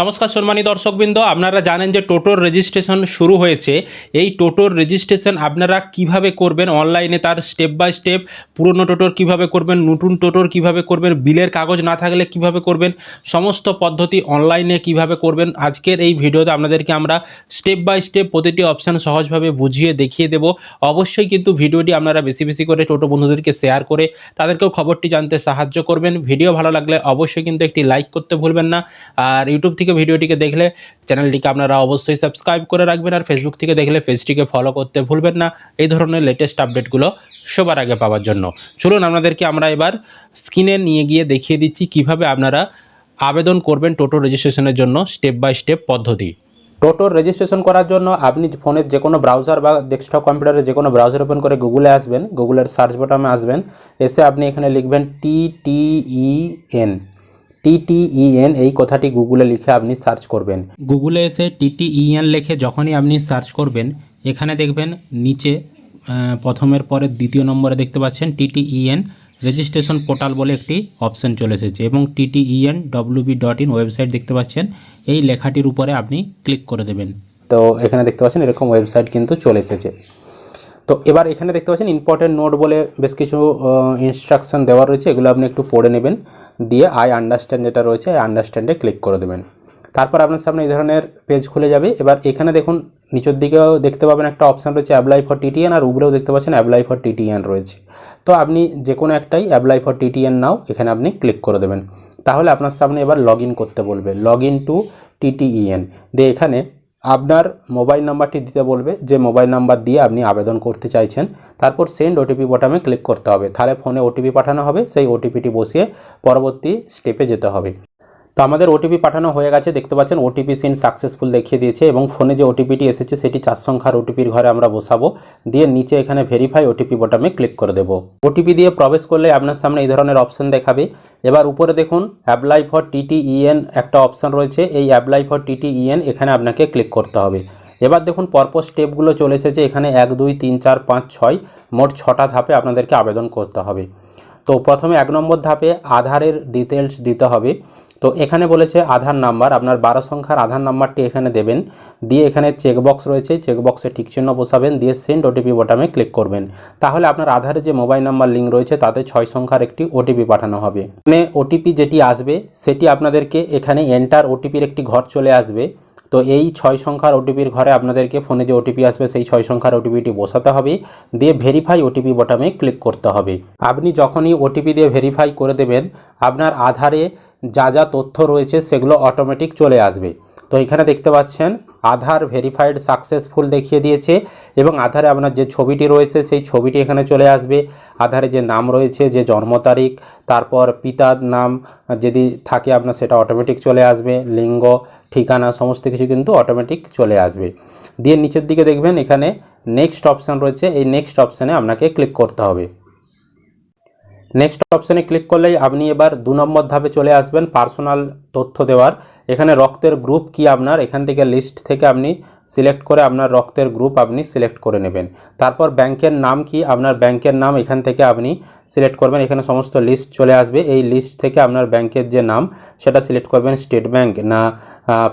নমস্কার সম্মানী দর্শকবৃন্দ, আপনারা জানেন যে টোটোর রেজিস্ট্রেশন শুরু হয়েছে। এই টোটোর রেজিস্ট্রেশন আপনারা কীভাবে করবেন? অনলাইনে তার স্টেপ বাই স্টেপ পুরনো টোটোর কীভাবে করবেন, নতুন টোটোর কীভাবে করবেন, বিলের কাগজ না থাকলে কীভাবে করবেন, সমস্ত পদ্ধতি অনলাইনে কীভাবে করবেন, আজকের এই ভিডিওতে আপনাদেরকে আমরা স্টেপ বাই স্টেপ প্রতিটি অপশান সহজভাবে বুঝিয়ে দেখিয়ে দেব। অবশ্যই কিন্তু ভিডিওটি আপনারা বেশি বেশি করে টোটো বন্ধুদেরকে শেয়ার করে তাদেরকেও খবরটি জানতে সাহায্য করবেন। ভিডিও ভালো লাগলে অবশ্যই কিন্তু একটি লাইক করতে ভুলবেন না। আর ইউটিউব থেকে ভিডিওটিকে দেখলে চ্যানেলটিকে আপনারা অবশ্যই সাবস্ক্রাইব করে রাখবেন আর ফেসবুক থেকে দেখলে পেজটিকে ফলো করতে ভুলবেন না। এই ধরনের লেটেস্ট আপডেটগুলো সবার আগে পাওয়ার জন্য। চলুন আপনাদেরকে আমরা এবার স্ক্রিনে নিয়ে গিয়ে দেখিয়ে দিচ্ছি কীভাবে আপনারা আবেদন করবেন টোটো রেজিস্ট্রেশনের জন্য স্টেপ বাই স্টেপ পদ্ধতি। টোটোর রেজিস্ট্রেশন করার জন্য আপনি ফোনের যে কোনো ব্রাউজার বা ডেস্কটপ কম্পিউটারে যে কোনো ব্রাউজার ওপেন করে গুগলে আসবেন। গুগলের সার্চ বটমে আসবেন। এসে আপনি এখানে লিখবেন টি টি ই এন টিটিইএন এই কথাটি গুগলে লিখে আপনি সার্চ করবেন। গুগলে এসে টিটিইএন লিখে যখনই আপনি সার্চ করবেন এখানে দেখবেন নিচে প্রথমের পরে দ্বিতীয় নম্বরে দেখতে পাচ্ছেন টিটিইএন রেজিস্ট্রেশন পোর্টাল বলে একটি অপশন চলে এসেছে এবং TTEN WB dot in website দেখতে পাচ্ছেন এই লেখাটির উপরে আপনি ক্লিক করে দেবেন। তো এখানে দেখতে পাচ্ছেন এরকম ওয়েবসাইট কিন্তু চলে এসেছে। তো এবার এখানে দেখতে পাচ্ছেন ইম্পর্টেন্ট নোট বলে বেশ কিছু ইনস্ট্রাকশন দেওয়া রয়েছে। এগুলো আপনি একটু পড়ে নেবেন। দিয়ে আই আন্ডারস্ট্যান্ড যেটা রয়েছে আই আন্ডারস্ট্যান্ডে ক্লিক করে দেবেন। তারপর আপনার সামনে এই ধরনের পেজ খুলে যাবে। এবার এখানে দেখুন, নিচের দিকেও দেখতে পাবেন একটা অপশান রয়েছে অ্যাপ্লাই ফর টিটিএন আর উপরেও দেখতে পাচ্ছেন অ্যাপ্লাই ফর টিটিএন রয়েছে। তো আপনি যে কোনো একটাই অ্যাপ্লাই ফর টিটিএন নাও, এখানে আপনি ক্লিক করে দেবেন। তাহলে আপনার সামনে এবার লগ করতে বলবে। লগ টু টিটিইএন দিয়ে এখানে আপনার মোবাইল নাম্বারটি দিতে বলবে, যে মোবাইল নাম্বার দিয়ে আপনি আবেদন করতে চাইছেন। তারপর সেন্ড ওটিপি বটামে ক্লিক করতে হবে। তাহলে ফোনে ওটিপি পাঠানো হবে, সেই ওটিপিটি বসিয়ে পরবর্তী স্টেপে যেতে হবে। তো আমাদের ওটিপি পাঠানো হয়ে গেছে, দেখতে পাচ্ছেন ওটিপি সিন সাকসেসফুল দেখিয়ে দিয়েছে এবং ফোনে যে ওটিপিটি এসেছে সেটি চার সংখ্যার ওটিপির ঘরে আমরা বসাবো। দিয়ে নিচে এখানে ভেরিফাই ওটিপি বটামে ক্লিক করে দেবো। ওটিপি দিয়ে প্রবেশ করলে আপনার সামনে এই ধরনের অপশন দেখাবে। এবার উপরে দেখুন অ্যাপ্লাই ফর টিটিইএন একটা অপশন রয়েছে। এই অ্যাপ্লাই ফর টিটিইএন এখানে আপনাকে ক্লিক করতে হবে। এবার দেখুন, পরপর স্টেপগুলো চলে এসেছে। এখানে এক, দুই, তিন, চার, পাঁচ, ছয়, মোট ছটা ধাপে আপনাদেরকে আবেদন করতে হবে। তো প্রথমে এক নম্বর ধাপে আধারের ডিটেলস দিতে হবে। তো এখানে বলেছে আধার নাম্বার, আপনার বারো সংখ্যার আধার নাম্বারটি এখানে দেবেন। দিয়ে এখানে চেকবক্স রয়েছে চেকবক্সে চিহ্ন বসাবেন, দিয়ে সেন্ড ওটিপি বটামে ক্লিক করবেন। তাহলে আপনার আধারে যে মোবাইল নাম্বার লিঙ্ক রয়েছে, তাতে ছয় সংখ্যার একটি ওটিপি পাঠানো হবে। মানে ওটিপি যেটি আসবে, সেটি আপনাদেরকে এখানে এন্টার ওটিপির একটি ঘর চলে আসবে। তো এই ছয় সংখ্যার ওটিপির ঘরে আপনাদেরকে ফোনে যে ওটিপি আসবে, সেই ছয় সংখ্যার ওটিপিটি বসাতে হবে। দিয়ে ভেরিফাই ওটিপি বটামে ক্লিক করতে হবে। আপনি যখনই ওটিপি দিয়ে ভেরিফাই করে দেবেন, আপনার আধারে যা যা তথ্য রয়েছে সেগুলো অটোমেটিক চলে আসবে। তো এখানে দেখতে পাচ্ছেন, আধার ভেরিফাইড সাকসেসফুল দেখিয়ে দিয়েছে এবং আধারে আপনার যে ছবিটি রয়েছে সেই ছবিটি এখানে চলে আসবে। আধারে যে নাম রয়েছে, যে জন্ম তারিখ, তারপর পিতার নাম যদি থাকে আপনার সেটা অটোমেটিক চলে আসবে। লিঙ্গ, ঠিকানা সমস্ত কিছু কিন্তু অটোমেটিক চলে আসবে। দিয়ে নিচের দিকে দেখবেন এখানে নেক্সট অপশান রয়েছে। এই নেক্সট অপশানে আপনাকে ক্লিক করতে হবে। নেক্সট অপশানে ক্লিক করলেই আপনি এবার দু নম্বর ধাপে চলে আসবেন পার্সোনাল তথ্য দেওয়ার। এখানে রক্তের গ্রুপ কি আপনার? এখান থেকে লিস্ট থেকে আপনি সিলেক্ট করে আপনার রক্তের গ্রুপ আপনি সিলেক্ট করে নেবেন। তারপর ব্যাংকের নাম কি? আপনার ব্যাংকের নাম এখান থেকে আপনি সিলেক্ট করবেন। এখানে সমস্ত লিস্ট চলে আসবে। এই লিস্ট থেকে আপনার ব্যাংকের যে নাম, সেটা সিলেক্ট করবেন স্টেট ব্যাংক না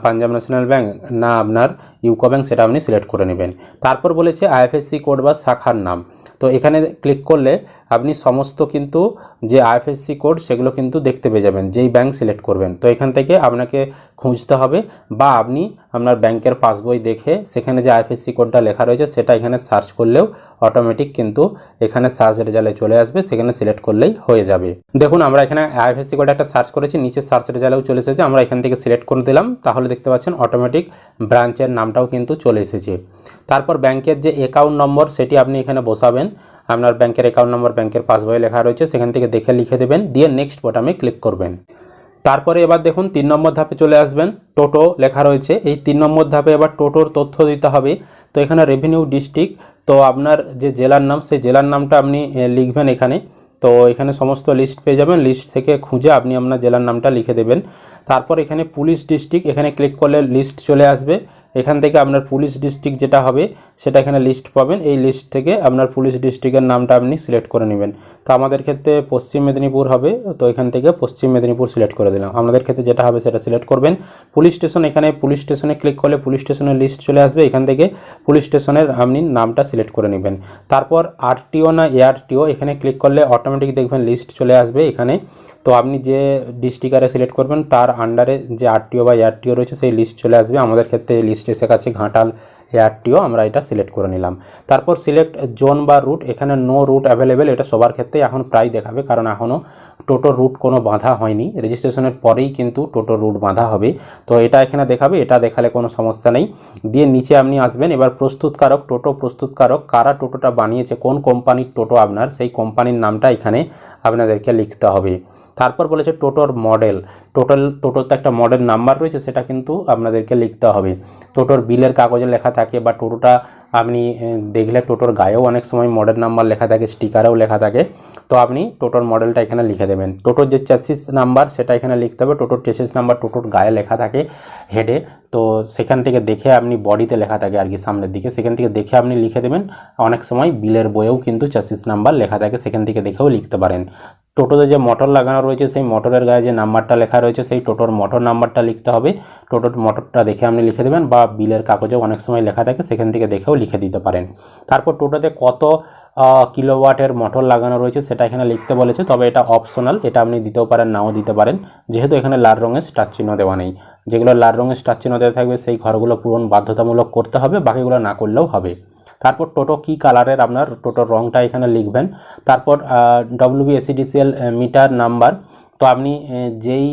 পাঞ্জাব ন্যাশনাল ব্যাংক না আপনার ইউকো ব্যাংক, সেটা আপনি সিলেক্ট করে নেবেন। তারপর বলেছে আইএফএসসি কোড বা শাখার নাম। তো এখানে ক্লিক করলে আপনি সমস্ত কিন্তু যে আইএফএসসি কোড, সেগুলো কিন্তু দেখতে পেয়ে যাবেন। যেই ব্যাংক সিলেক্ট করবেন। তো এখান থেকে আপনাকে খুঁজতে হবে বা আপনি আপনার ব্যাংকের পাসবই দেখে সেখানে যে আইএফএসসি কোডটা লেখা রয়েছে সেটা এখানে সার্চ করলেও অটোমেটিক কিন্তু এখানে সার্চ রেজাল্টে চলে আসবে, সেখানে সিলেক্ট করলেই হয়ে যাবে। দেখুন, আমরা এখানে আইএফএসসি কোড একটা সার্চ করেছি, নিচে সার্চ রেজাল্টেও চলে এসেছে, আমরা এখান থেকে সিলেক্ট করে দিলাম, তাহলে দেখতে পাচ্ছেন অটোমেটিক ব্রাঞ্চের নামটাও কিন্তু চলে এসেছে। তারপর ব্যাংকের যে অ্যাকাউন্ট নম্বর সেটি আপনি এখানে বসাবেন, আপনার ব্যাংকের অ্যাকাউন্ট নম্বর ব্যাংকের পাসবই লেখা রয়েছে, সেখান থেকে দেখে লিখে দেবেন, দিয়ে নেক্সট বটামে ক্লিক করবেন। তারপরে এবার দেখুন তিন নম্বর ধাপে চলে আসবেন, টোটো লেখা রয়েছে। এই তিন নম্বর ধাপে এবার টোটোর তথ্য দিতে হবে। তো এখানে রেভিনিউ ডিস্ট্রিক্ট তো আপনার যে জেলার নাম, সেই জেলার নামটা আপনি লিখবেন এখানে। তো এখানে সমস্ত লিস্ট পেয়ে যাবেন। লিস্ট থেকে খুঁজে আপনি আপনার জেলার নামটা লিখে দেবেন। তারপর এখানে পুলিশ ডিস্ট্রিক্ট এখানে ক্লিক করলে লিস্ট চলে আসবে। এখান থেকে আপনার পুলিশ ডিস্ট্রিক্ট যেটা হবে, সেটা এখানে লিস্ট পাবেন। এই লিস্ট থেকে আপনার পুলিশ ডিস্ট্রিক্টের নামটা আপনি সিলেক্ট করে নেবেন। তো আমাদের ক্ষেত্রে পশ্চিম মেদিনীপুর হবে, তো এখান থেকে পশ্চিম মেদিনীপুর সিলেক্ট করে দিলাম। আপনাদের ক্ষেত্রে যেটা হবে, সেটা সিলেক্ট করবেন। পুলিশ স্টেশন এখানে, পুলিশ স্টেশনে ক্লিক করলে পুলিশ স্টেশনের লিস্ট চলে আসবে। এখান থেকে পুলিশ স্টেশনের আপনি নামটা সিলেক্ট করে নেবেন। তারপর আরটিও না এআরটিও এখানে ক্লিক করলে অটোমেটিক দেখবেন লিস্ট চলে আসবে এখানে। তো আপনি যে ডিস্ট্রিক্টারে সিলেক্ট করবেন, তার আন্ডারে যে আরটিও বা এআরটিও রয়েছে, সেই লিস্ট চলে আসবে। আমাদের ক্ষেত্রে এই লিস্ট এসে গেছে ঘাটাল এআরটিও আমরা এটা সিলেক্ট করে নিলাম। তারপর সিলেক্ট জোন বা রুট এখানে নো রুট অ্যাভেলেবেল এটা সবার ক্ষেত্রে এখন প্রায় দেখাবে, কারণ এখনও টোটো রুট কোনো বাঁধা হয়নি। রেজিস্ট্রেশনের পরেই কিন্তু টোটো রুট বাঁধা হবে। তো এটা এখানে দেখাবে, এটা দেখালে কোনো সমস্যা নেই। দিয়ে নিচে আপনি আসবেন, এবার প্রস্তুতকারক, টোটো প্রস্তুতকারক, কারা টোটোটা বানিয়েছে, কোন কোম্পানির টোটো আপনার, সেই কোম্পানির নামটা এখানে আপনাদেরকে লিখতে হবে। তারপর বলেছে টোটোর মডেল টোটাল টোটোর তো একটা মডেল নাম্বার রয়েছে, সেটা কিন্তু আপনাদেরকে লিখতে হবে। টোটোর বিলের কাগজে লেখা থাকে বা টোটোটা আপনি দেখলে টোটোর গায়েও অনেক সময় মডেল নাম্বার লেখা থাকে স্টিকারেও লেখা থাকে। তো আপনি টোটোর মডেলটা এখানে লিখে দেবেন। টোটোর যে চ্যাসিস নাম্বার সেটা এখানে লিখতে হবে। টোটোর চেসিস নাম্বার টোটোর গায়ে লেখা থাকে হেডে তো সেখান থেকে দেখে আপনি বডিতে লেখা থাকে আর কি সামনের দিকে, সেখান থেকে দেখে আপনি লিখে দেবেন। অনেক সময় বিলের বইয়েও কিন্তু চ্যাসিস নাম্বার লেখা থাকে, সেখান থেকে দেখেও লিখতে পারেন। টোটোতে যে মোটর লাগানো রয়েছে, সেই মোটরের গায়ে যে নাম্বারটা লেখা রয়েছে, সেই টোটোর মোটর নাম্বারটা লিখতে হবে। টোটোর মোটরটা দেখে আপনি লিখে দেবেন বা বিলের কাগজেও অনেক সময় লেখা থাকে, সেখান থেকে দেখেও লিখে দিতে পারেন। তারপর টোটোতে কত কিলোওয়াটের মোটর লাগানো রয়েছে, সেটা এখানে লিখতে বলেছে, তবে এটা অপশনাল এটা আপনি দিতেও পারেন, নাও দিতে পারেন। যেহেতু এখানে লাল রঙের স্টার চিহ্ন দেওয়া নেই। যেগুলো লাল রঙের স্টার চিহ্ন দেওয়া থাকবে, সেই ঘরগুলো পূরণ বাধ্যতামূলক করতে হবে, বাকিগুলো না করলেও হবে। তারপর টোটো কী কালারের আপনার টোটোর রঙটা এখানে লিখবেন। তারপর ডব্লিউবি এসিডিসিএল মিটার নাম্বার তো আপনি যেই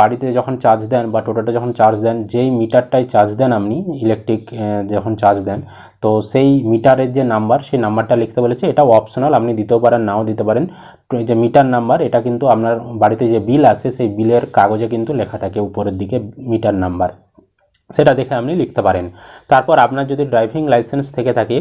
বাড়িতে যখন চার্জ দেন বা টোটোটা যখন চার্জ দেন, যেই মিটারটাই চার্জ দেন আপনি ইলেকট্রিক যখন চার্জ দেন, তো সেই মিটারের যে নাম্বার সেই নাম্বারটা লিখতে বলেছে এটাও অপশনাল আপনি দিতেও পারেন, নাও দিতে পারেন। যে মিটার নাম্বার এটা কিন্তু আপনার বাড়িতে যে বিল আসে, সেই বিলের কাগজে কিন্তু লেখা থাকে উপরের দিকে মিটার নাম্বার সেটা দেখে আপনি লিখতে পারেন। তারপর আপনার যদি ড্রাইভিং লাইসেন্স থেকে থাকে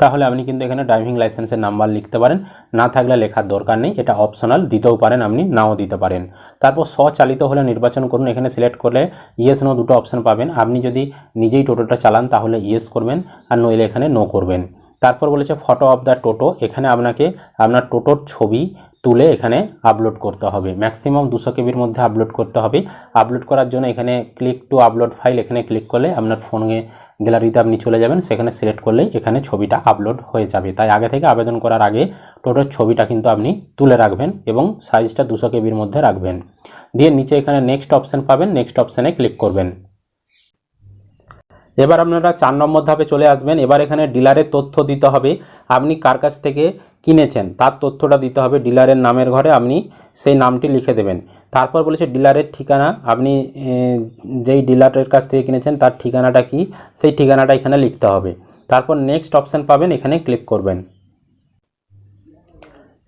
তাহলে আপনি কিন্তু এখানে ড্রাইভিং লাইসেন্সের নাম্বার লিখতে পারেন। না থাকলে লেখার দরকার নেই, এটা অপশনাল দিতেও পারেন, আপনি নাও দিতে পারেন। তারপর স্বচালিত হলে নির্বাচন করুন, এখানে সিলেক্ট করলে ইয়েস নো দুটো অপশন পাবেন। আপনি যদি নিজেই টোটোটা চালান, তাহলে ইয়েস করবেন, আর নইলে এখানে নো করবেন। তারপর বলেছে ফটো অফ দ্য টোটো এখানে আপনাকে আপনার টোটোর ছবি তুলে এখানে আপলোড করতে হবে। ম্যাক্সিমাম দুশো কেবির মধ্যে আপলোড করতে হবে। আপলোড করার জন্য এখানে ক্লিক টু আপলোড ফাইল এখানে ক্লিক করলে আপনার ফোনে গ্যালারিতে আপনি চলে যাবেন। সেখানে সিলেক্ট করলেই এখানে ছবিটা আপলোড হয়ে যাবে। তাই আগে থেকে আবেদন করার আগে টোটোর ছবিটা কিন্তু আপনি তুলে রাখবেন এবং সাইজটা দুশো কেবির মধ্যে রাখবেন। দিয়ে নিচে এখানে নেক্সট অপশান পাবেন। নেক্সট অপশানে ক্লিক করবেন। এবার আপনারা চার নম্বর ধাপে চলে আসবেন। এবার এখানে ডিলারের তথ্য দিতে হবে, আপনি কার কাছ থেকে কিনেছেন? তার তথ্যটা দিতে হবে ডিলারের নামের ঘরে, আপনি সেই নামটি লিখে দেবেন। তারপর বলেছে ডিলারের ঠিকানা, আপনি যেই ডিলারের কাছ থেকে কিনেছেন তার ঠিকানাটা কি? সেই ঠিকানাটা এখানে লিখতে হবে। তারপর নেক্সট অপশান পাবেন, এখানে ক্লিক করবেন।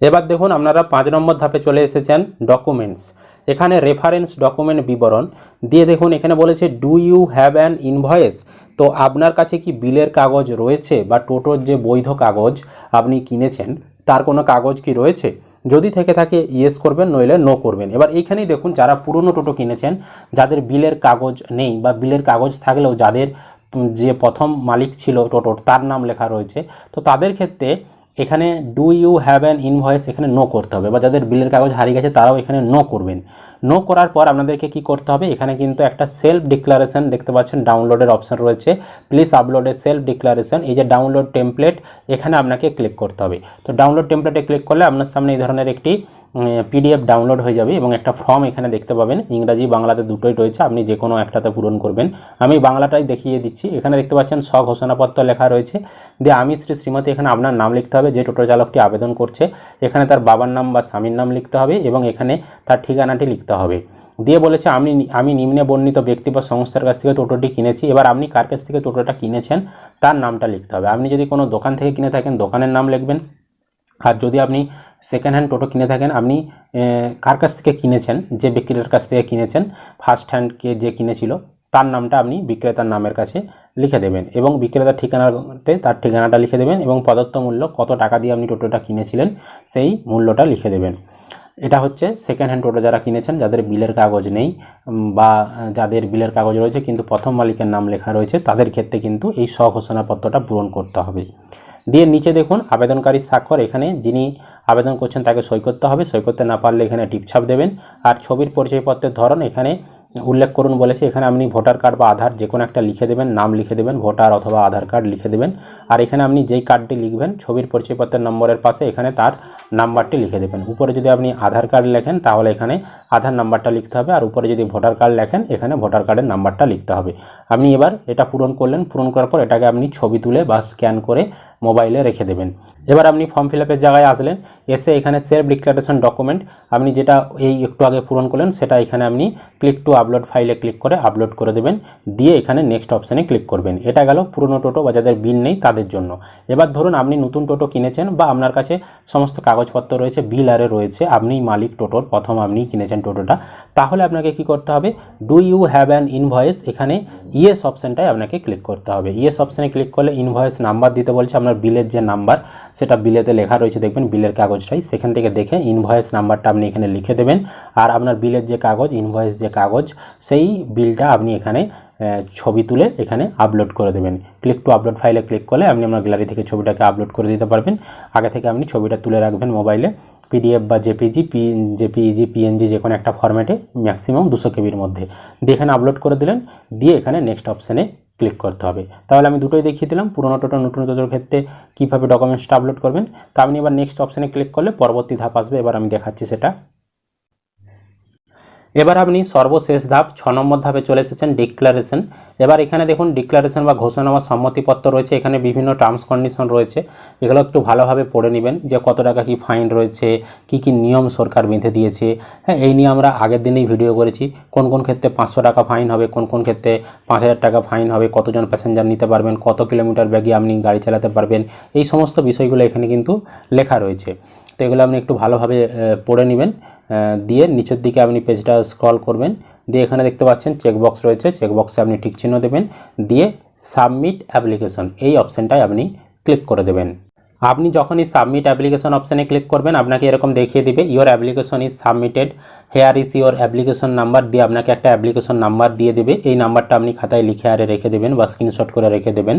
এবার দেখুন আপনারা পাঁচ নম্বর ধাপে চলে এসেছেন ডকুমেন্টস এখানে রেফারেন্স ডকুমেন্ট বিবরণ। দিয়ে দেখুন এখানে বলেছে do you have an invoice তো আপনার কাছে কি বিলের কাগজ রয়েছে বা টোটোর যে বৈধ কাগজ আপনি কিনেছেন, তার কোনো কাগজ কি রয়েছে? যদি থেকে থাকে ইয়েস করবেন, নইলে নো করবেন। এবার এইখানেই দেখুন যারা পুরনো টোটো কিনেছেন, যাদের বিলের কাগজ নেই বা বিলের কাগজ থাকলেও যাদের যে প্রথম মালিক ছিল টোটোর, তার নাম লেখা রয়েছে। তো তাদের ক্ষেত্রে এখানে do you have an invoice এখানে নো করতে হবে বা যাদের বিলের কাগজ হারিয়ে গেছে তারাও এখানে নো করবেন। নো করার পর আপনাদেরকে কি করতে হবে? এখানে কিন্তু একটা সেলফ ডিক্লারেশন দেখতে পাচ্ছেন ডাউনলোডের অপশন রয়েছে। প্লিজ আপলোড সেলফ ডিক্লারেশন এই যে ডাউনলোড টেমপ্লেট এখানে আপনাকে ক্লিক করতে হবে। তো ডাউনলোড টেমপ্লেটে ক্লিক করলে আপনার সামনে এই ধরনের একটি পিডিএফ ডাউনলোড হয়ে যাবে এবং একটা ফর্ম এখানে দেখতে পাবেন। ইংরাজি, বাংলাতে দুটোই রয়েছে, আপনি যে কোনো একটাতে পূরণ করবেন। আমি বাংলাটাই দেখিয়ে দিচ্ছি। এখানে দেখতে পাচ্ছেন স্বঘোষণাপত্র লেখা রয়েছে। দিয়ে আমি শ্রী শ্রীমতী, এখানে আপনার নাম লিখতে হবে। যে টোটো চালকটি আবেদন করছে, এখানে তার বাবার নাম বা স্বামীর নাম লিখতে হবে এবং এখানে তার ঠিকানাটি লিখতে হবে। দিয়ে বলেছে, আমি আমি নিম্নে বর্ণিত ব্যক্তি বা সংস্থার কাছ থেকে টোটোটি কিনেছি, এবার আপনি কার কাছ থেকে টোটোটা কিনেছেন, তার নামটা লিখতে হবে। আপনি যদি কোনো দোকান থেকে কিনে থাকেন, দোকানের নাম লিখবেন। আর যদি আপনি সেকেন্ড হ্যান্ড টোটো কিনে থাকেন, আপনি কার কাছ থেকে কিনেছেন, যে বিক্রেতার কাছ থেকে কিনেছেন ফার্স্ট হ্যান্ডকে যে কিনেছিল তার নামটা আপনি বিক্রেতার নামের কাছে লিখে দেবেন এবং বিক্রেতার ঠিকানাতে তার ঠিকানাটা লিখে দেবেন এবং প্রদত্ত মূল্য কত টাকা দিয়ে আপনি টোটোটা কিনেছিলেন সেই মূল্যটা লিখে দেবেন। এটা হচ্ছে সেকেন্ড হ্যান্ড টোটো যারা কিনেছেন, যাদের বিলের কাগজ নেই বা যাদের বিলের কাগজ রয়েছে কিন্তু প্রথম মালিকের নাম লেখা রয়েছে, তাদের ক্ষেত্রে কিন্তু এই স্বঘোষণাপত্রটা পূরণ করতে হবে। দিয়ে নিচে দেখুন, আবেদনকারী স্বাক্ষর, এখানে যিনি আবেদন করছেন তাকে সই করতে হবে সই করতে না পারলে এখানে টিপছাপ দেবেন। আর ছবির পরিচয়পত্রের ধরন, এখানে উল্লেখ করুন বলেছে, এখানে আপনি ভোটার কার্ড বা আধার যে কোনো একটা লিখে দেবেন, নাম লিখে দেবেন, ভোটার অথবা আধার কার্ড লিখে দেবেন। আর এখানে আপনি যেই কার্ডটি লিখবেন, ছবির পরিচয়পত্রের নম্বরের পাশে এখানে তার নাম্বারটি লিখে দেবেন। উপরে যদি আপনি আধার কার্ড লেখেন, তাহলে এখানে আধার নাম্বারটা লিখতে হবে। আর উপরে যদি ভোটার কার্ড লেখেন, এখানে ভোটার কার্ডের নাম্বারটা লিখতে হবে। আপনি এবার এটা পূরণ করলেন। পূরণ করার পর এটাকে আপনি ছবি তুলে বা স্ক্যান করে মোবাইলে রেখে দেবেন। এবার আপনি ফর্ম ফিল আপের জায়গায় আসলেন, এসে এখানে সেলফ ডিক্লারেশন ডকুমেন্ট আপনি যেটা এই একটু আগে পূরণ করলেন, সেটা এখানে আপনি ক্লিক টু আপলোড ফাইলে ক্লিক করে আপলোড করে দেবেন। দিয়ে এখানে নেক্সট অপশানে ক্লিক করবেন। এটা গেল পুরনো টোটো বা যাদের বিল নেই তাদের জন্য। এবার ধরুন আপনি নতুন টোটো কিনেছেন বা আপনার কাছে সমস্ত কাগজপত্র রয়েছে বিল আরে রয়েছে, আপনিই মালিক টোটোর প্রথম আপনিই কিনেছেন টোটোটা, তাহলে আপনাকে কি করতে হবে? Do you have an invoice এখানে ইয়েস অপশানটায় আপনাকে ক্লিক করতে হবে। ইয়েস অপশানে ক্লিক করলে ইনভয়েস নাম্বার দিতে বলছে, আপনার বিলের যে নাম্বার সেটা বিলেতে লেখা রয়েছে, দেখবেন বিলের কাগজটাই। সেখান থেকে দেখে ইনভয়েস নাম্বারটা আপনি এখানে লিখে দেবেন। আর আপনার বিলের যে কাগজ ইনভয়েস যে কাগজ, সেই বিলটা আপনি এখানে ছবি তুলে এখানে আপলোড করে দেবেন। ক্লিক টু আপলোড ফাইলে ক্লিক করলে আপনি আপনার গ্যালারি থেকে ছবিটাকে আপলোড করে দিতে পারবেন। আগে থেকে আপনি ছবিটা তুলে রাখবেন মোবাইলে পিডিএফ বা জেপিজি পি জেপিইজি পিএনজি যে কোনো একটা ফরম্যাটে ম্যাক্সিমাম দুশো কেবির মধ্যে। দিয়ে এখানে আপলোড করে দিলেন। দিয়ে এখানে নেক্সট অপশানে ক্লিক করতে হবে। তাহলে আমি দুটোই দেখিয়ে দিলাম, পুরোনো টোটো, নতুন টোটোর ক্ষেত্রে কীভাবে ডকুমেন্টসটা আপলোড করবেন। তো আপনি এবার নেক্সট অপশানে ক্লিক করলে পরবর্তী ধাপ আসবে, এবার আমি দেখাচ্ছি সেটা। এবার আপনি সর্বশেষ ধাপ ছ নম্বর ধাপে চলে এসেছেন ডিক্লারেশন এবার এখানে দেখুন ডিক্লারেশন বা ঘোষণা সম্মতিপত্র রয়েছে। এখানে বিভিন্ন টার্মস কন্ডিশন রয়েছে। এগুলো একটু ভালোভাবে পড়ে নেবেন যে কত টাকা কি ফাইন রয়েছে, কি কি নিয়ম সরকার বেঁধে দিয়েছে। হ্যাঁ এই নিয়ে আমরা আগের দিনেই ভিডিও করেছি। কোন কোন ক্ষেত্রে পাঁচশো টাকা ফাইন হবে, কোন কোন ক্ষেত্রে পাঁচ হাজার টাকা ফাইন হবে, কতজন প্যাসেঞ্জার নিতে পারবেন, কত কিলোমিটার ব্যাগে আপনি গাড়ি চালাতে পারবেন, এই সমস্ত বিষয়গুলো এখানে কিন্তু লেখা রয়েছে। তো এগুলো আপনি একটু ভালোভাবে পড়ে নেবেন। দিয়ে নিচের দিকে আপনি পেজটা স্ক্রল করবেন। দিয়ে এখানে দেখতে পাচ্ছেন চেকবক্স রয়েছে। চেকবক্সে আপনি ঠিক চিহ্ন দেবেন। দিয়ে সাবমিট অ্যাপ্লিকেশন এই অপশানটায় আপনি ক্লিক করে দেবেন। আপনি যখনই সাবমিট অ্যাপ্লিকেশন অপশানে ক্লিক করবেন, আপনাকে এরকম দেখিয়ে দিবে your application is submitted here is your application number দিয়ে আপনাকে একটা অ্যাপ্লিকেশন নাম্বার দিয়ে দেবে। এই নাম্বারটা আপনি খাতায় লিখে আরে রেখে দেবেন বা স্ক্রিনশট করে রেখে দেবেন।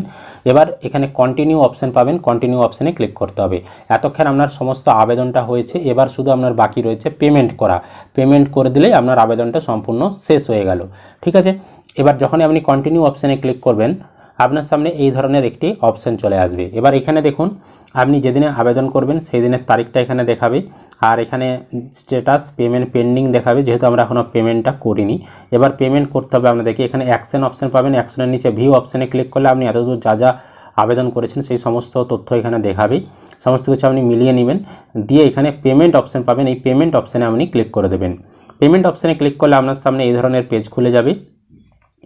এবার এখানে কন্টিনিউ অপশান পাবেন কন্টিনিউ অপশানে ক্লিক করতে হবে। এতক্ষণ আপনার সমস্ত আবেদনটা হয়েছে, এবার শুধু আপনার বাকি রয়েছে পেমেন্ট করা। পেমেন্ট করে দিলেই আপনার আবেদনটা সম্পূর্ণ শেষ হয়ে গেল। ঠিক আছে? এবার যখনই আপনি কন্টিনিউ অপশানে ক্লিক করবেন আপনার সামনে এই ধরনের একটি অপশান চলে আসবে। এবার এখানে দেখুন, আপনি যেদিনে আবেদন করবেন সেই দিনের তারিখটা এখানে দেখাবে। আর এখানে স্ট্যাটাস পেমেন্ট পেন্ডিং দেখাবে, যেহেতু আমরা এখনও পেমেন্টটা করিনি। এবার পেমেন্ট করতে হবে আপনাদেরকে। এখানে অ্যাকশন অপশন পাবেন। অ্যাকশনের নিচে ভিউ অপশানে ক্লিক করলে আপনি এতদূর যা যা আবেদন করেছেন সেই সমস্ত তথ্য এখানে দেখাবে। সমস্ত কিছু আপনি মিলিয়ে নেবেন। দিয়ে এখানে পেমেন্ট অপশান পাবেন। এই পেমেন্ট অপশানে আপনি ক্লিক করে দেবেন। পেমেন্ট অপশানে ক্লিক করলে আপনার সামনে এই ধরনের পেজ খুলে যাবে।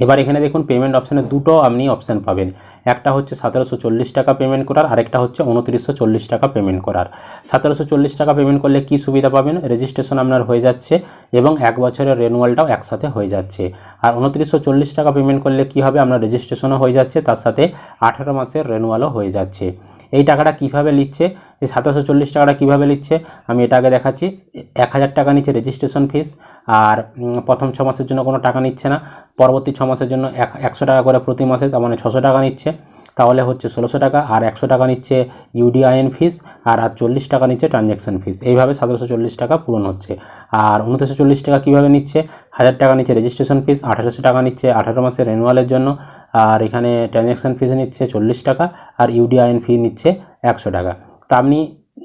এবার এখানে দেখুন পেমেন্ট অপশানে দুটো আপনি অপশান পাবেন। একটা হচ্ছে সতেরোশো চল্লিশ টাকা পেমেন্ট করার, আরেকটা হচ্ছে উনত্রিশশো চল্লিশ টাকা পেমেন্ট করার। সতেরোশো চল্লিশ টাকা পেমেন্ট করলে কি সুবিধা পাবেন? রেজিস্ট্রেশন আপনার হয়ে যাচ্ছে এবং এক বছরের রেনুয়ালটাও একসাথে হয়ে যাচ্ছে। আর উনত্রিশশো চল্লিশ টাকা পেমেন্ট করলে কি হবে? আপনার রেজিস্ট্রেশনও হয়ে যাচ্ছে, তার সাথে আঠেরো মাসের রেনুয়ালও হয়ে যাচ্ছে। এই টাকাটা কীভাবে নিচ্ছে এই সতেরোশো চল্লিশ টাকাটা কীভাবে নিচ্ছে আমি এটা আগে দেখাচ্ছি। এক হাজার টাকা নিচ্ছে রেজিস্ট্রেশন ফিস আর প্রথম ছ মাসের জন্য কোনো টাকা নিচ্ছে না। পরবর্তী ছ মাসের জন্য এক একশো টাকা করে প্রতি মাসে, তার মানে ছশো টাকা নিচ্ছে। তাহলে হচ্ছে ষোলোশো টাকা, আর একশো টাকা নিচ্ছে ইউডিআইএন ফিস, আর আর চল্লিশ টাকা নিচ্ছে ট্রানজ্যাকশন ফিস। এইভাবে সতেরোশো চল্লিশ টাকা পূরণ হচ্ছে। আর উনত্রিশশো চল্লিশ টাকা কীভাবে নিচ্ছে? হাজার টাকা নিচ্ছে রেজিস্ট্রেশন ফিস, আঠারোশো টাকা নিচ্ছে আঠারো মাসের রেনুয়ালের জন্য। আর এখানে ট্রানজ্যাকশন ফিস নিচ্ছে চল্লিশ টাকা, আর ইউডিআইএন ফি নিচ্ছে একশো টাকা। তা আপনি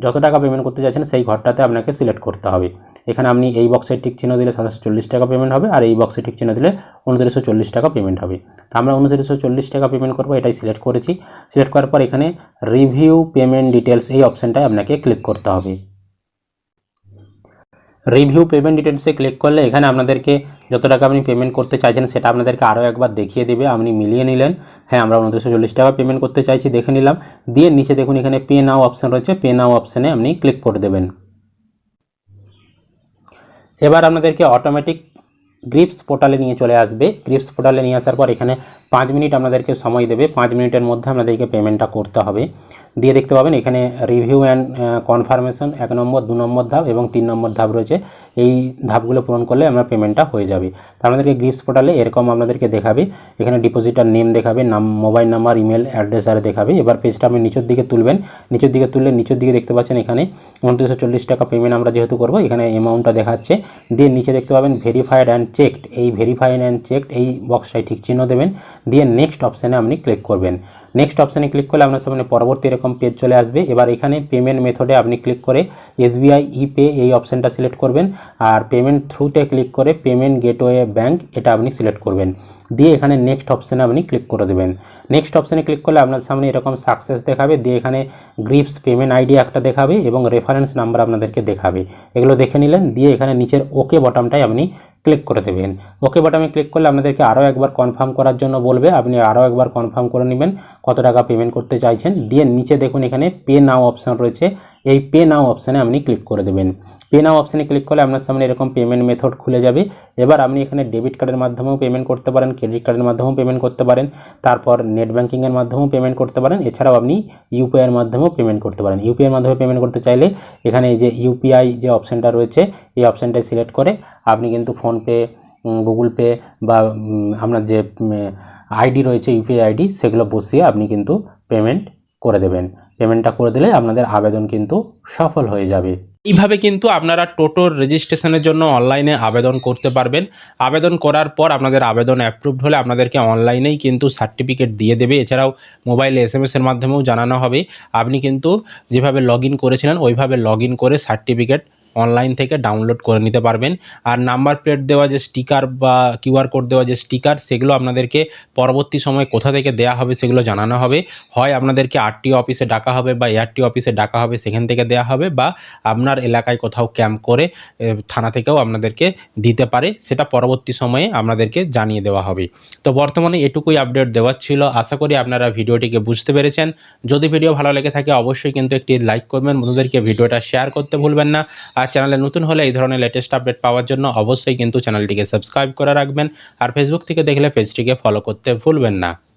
যত টাকা পেমেন্ট করতে চাইছেন সেই ঘরটাতে আপনাকে সিলেক্ট করতে হবে। এখানে আপনি এই বক্সের ঠিক চিহ্ন দিলে সাতাশশো চল্লিশ টাকা পেমেন্ট হবে আর এই বক্সে ঠিক চিহ্ন দিলে উনত্রিশশো চল্লিশ টাকা পেমেন্ট হবে। তো আমরা উনত্রিশশো চল্লিশ টাকা পেমেন্ট করব, এটাই সিলেক্ট করেছি। সিলেক্ট করার পর এখানে রিভিউ পেমেন্ট ডিটেলস এই অপশানটায় আপনাকে ক্লিক করতে হবে। রিভিউ পেমেন্ট ডিটেলসে ক্লিক করলে এখানে আপনাদেরকে যত টাকা আপনি পেমেন্ট করতে চাইছেন সেটা আপনাদেরকে আরও একবার দেখিয়ে দেবে, আপনি মিলিয়ে নিলেন। হ্যাঁ আমরা উনত্রিশশো চল্লিশ টাকা পেমেন্ট করতে চাইছি, দেখে নিলাম। দিয়ে নিচে দেখুন এখানে পে নাও অপশান রয়েছে পে নাও অপশানে আপনি ক্লিক করে দেবেন। এবার আপনাদেরকে অটোমেটিক গ্রিপস পোর্টালে নিয়ে চলে আসবে। গ্রিপস পোর্টালে নিয়ে আসার পর এখানে পাঁচ মিনিট আপনাদেরকে সময় দেবে, পাঁচ মিনিটের মধ্যে আপনাদেরকে পেমেন্টটা করতে হবে। দিয়ে দেখতে পাবেন, এখানে রিভিউ অ্যান্ড কনফার্মেশন এক নম্বর, দু নম্বর ধাপ এবং তিন নম্বর ধাপ রয়েছে। এই ধাপগুলো পূরণ করলে আমরা পেমেন্টটা হয়ে যাবে। তো আপনাদেরকে গ্রিপস পোর্টালে এরকম আপনাদেরকে দেখাবে। এখানে ডিপোজিটার নেম দেখাবে, নাম মোবাইল নাম্বার ইমেল অ্যাড্রেস আর দেখাবে। এবার পেজটা আপনি নিচের দিকে তুলবেন। নিচের দিকে তুললে নিচের দিকে দেখতে পাচ্ছেন এখানে উনত্রিশশো চল্লিশ টাকা পেমেন্ট আমরা যেহেতু করব, এখানে অ্যামাউন্টটা দেখাচ্ছে। দিয়ে নিচে দেখতে পাবেন ভেরিফাইড অ্যান্ড চেকড এই ভেরিফাইড অ্যান্ড চেকড এই বক্সটায় ঠিক চিহ্ন দেবেন। দিয়ে নেক্সট অপশানে আপনি ক্লিক করবেন। নেক্সট অপশানে ক্লিক করলে আপনার সামনে পরবর্তী এরকম পেজ চলে আসবে। এবার এখানে পেমেন্ট মেথডে আপনি ক্লিক করে এসবিআই পে এই অপশানটা সিলেক্ট করবেন। আর পেমেন্ট থ্রুতে ক্লিক করে পেমেন্ট গেটওয়ে ব্যাঙ্ক এটা আপনি সিলেক্ট করবেন। দিয়ে এখানে নেক্সট অপশানে আপনি ক্লিক করে দেবেন। নেক্সট অপশানে ক্লিক করলে আপনার সামনে এরকম সাকসেস দেখাবে, দিয়ে এখানে গ্রিপস পেমেন্ট আইডি একটা দেখাবে এবং রেফারেন্স নাম্বার আপনাদেরকে দেখাবে। এগুলো দেখে নিলেন, দিয়ে এখানে নিচের ওকে বটমটাই আপনি ক্লিক করে দেবেন। ওকে বাটনে ক্লিক করলে আপনাদেরকে আরও একবার কনফার্ম করার জন্য বলবে, আপনি আরও একবার কনফার্ম করে নেবেন কত টাকা পেমেন্ট করতে চাইছেন। দিয়ে নিচে দেখুন এখানে পে নাও অপশান রয়েছে। এই পে নাও অপশানে আপনি ক্লিক করে দেবেন। পে নাও অপশানে ক্লিক করলে আপনার সামনে এরকম পেমেন্ট মেথড খুলে যাবে। এবার আপনি এখানে ডেবিট কার্ডের মাধ্যমেও পেমেন্ট করতে পারেন ক্রেডিট কার্ডের মাধ্যমেও পেমেন্ট করতে পারেন। তারপর নেট ব্যাঙ্কিংয়ের মাধ্যমেও পেমেন্ট করতে পারেন। এছাড়াও আপনি ইউপিআইয়ের মাধ্যমেও পেমেন্ট করতে পারেন। ইউপিআইয়ের মাধ্যমে পেমেন্ট করতে চাইলে এখানে যে ইউপিআই যে অপশানটা রয়েছে, এই অপশানটাই সিলেক্ট করে আপনি কিন্তু ফোনপে গুগল পে বা আপনার যে আইডি রয়েছে ইউপিআই আইডি সেগুলো বসিয়ে আপনি কিন্তু পেমেন্ট করে দেবেন। পেমেন্টটা করে দিলে আপনাদের আবেদন কিন্তু সফল হয়ে যাবে। এইভাবে কিন্তু আপনারা টোটোর রেজিস্ট্রেশনের জন্য অনলাইনে আবেদন করতে পারবেন। আবেদন করার পর আপনাদের আবেদন অ্যাপ্রুভড হলে আপনাদেরকে অনলাইনেই কিন্তু সার্টিফিকেট দিয়ে দেবে। এছাড়াও মোবাইল এস এম এসের মাধ্যমেও জানানো হবে। আপনি কিন্তু যেভাবে লগ করেছিলেন, ওইভাবে লগ করে সার্টিফিকেট অনলাইন থেকে ডাউনলোড করে নিতে পারবেন। আর নাম্বার প্লেট দেওয়া যে স্টিকার বা কিউআর কোড দেওয়া যে স্টিকার সেগুলো আপনাদেরকে পরবর্তী সময় কোথা থেকে দেওয়া হবে সেগুলো জানানো হবে। হয় আপনাদেরকে আরটি অফিসে ডাকা হবে বা এআরটি অফিসে ডাকা হবে, সেখান থেকে দেওয়া হবে বা আপনার এলাকায় কোথাও ক্যাম্প করে থানা থেকেও আপনাদেরকে দিতে পারে। সেটা পরবর্তী সময়ে আপনাদেরকে জানিয়ে দেওয়া হবে। তো বর্তমানে এটুকুই আপডেট দেওয়ার ছিল। আশা করি আপনারা ভিডিওটিকে বুঝতে পেরেছেন। যদি ভিডিও ভালো লেগে থাকে, অবশ্যই কিন্তু একটি লাইক করবেন। বন্ধুদেরকে ভিডিওটা শেয়ার করতে ভুলবেন না। আর চ্যানেলে নতুন হলে এই ধরনের লেটেস্ট আপডেট পাওয়ার জন্য অবশ্যই কিন্তু চ্যানেলটিকে সাবস্ক্রাইব করে রাখবেন। আর ফেসবুক থেকে দেখলে পেজটিকে ফলো করতে ভুলবেন না।